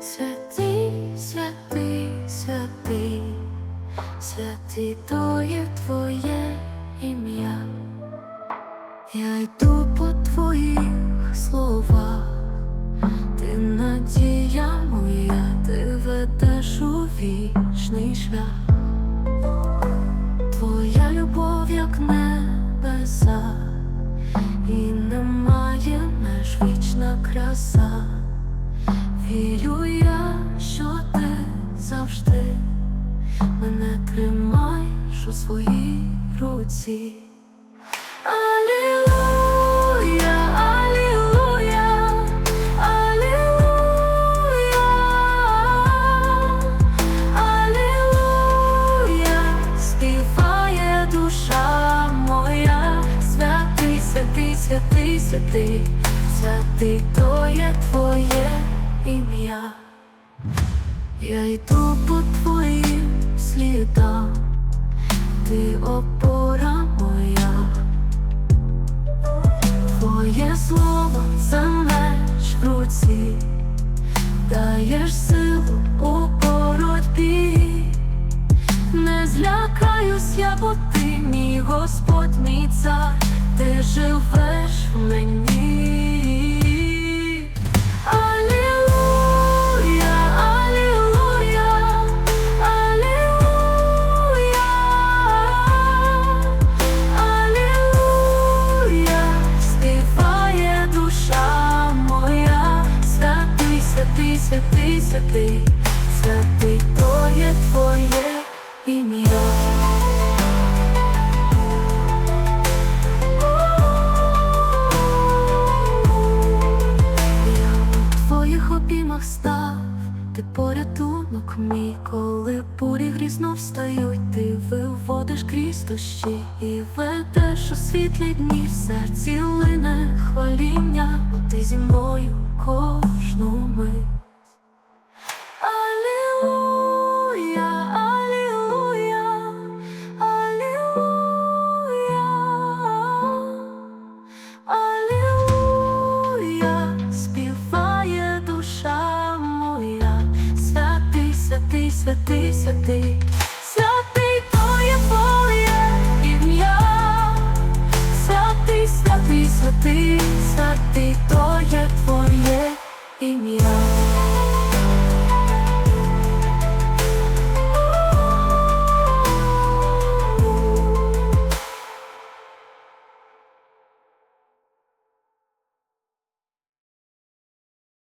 Святий, святий, святий, святий то є твоє ім'я, я йду по твоїх словах, ти надія моя, ти ведеш у вічний шлях. Вічна краса. Вірю я, що ти завжди мене тримаєш у своїй руці. Святий, святий, святий, святий, то є твоє ім'я. Я йду по твоїм слідам, ти опора моя. Твоє слово це меч в руці, даєш силу у боротьбі, не злякаюсь я, бо ти мій Господь, мій цар, ти святий, святий, святий, то є твоє ім'я. Обіймах став, ти порятунок мій, коли бурі грізно встають, ти виводиш крізь дощі і ведеш у світлі дні. Серці лине хваління, ти зі мною кожну мить. святий, святий, святий твоє поле ім'я, святий, святий, святий.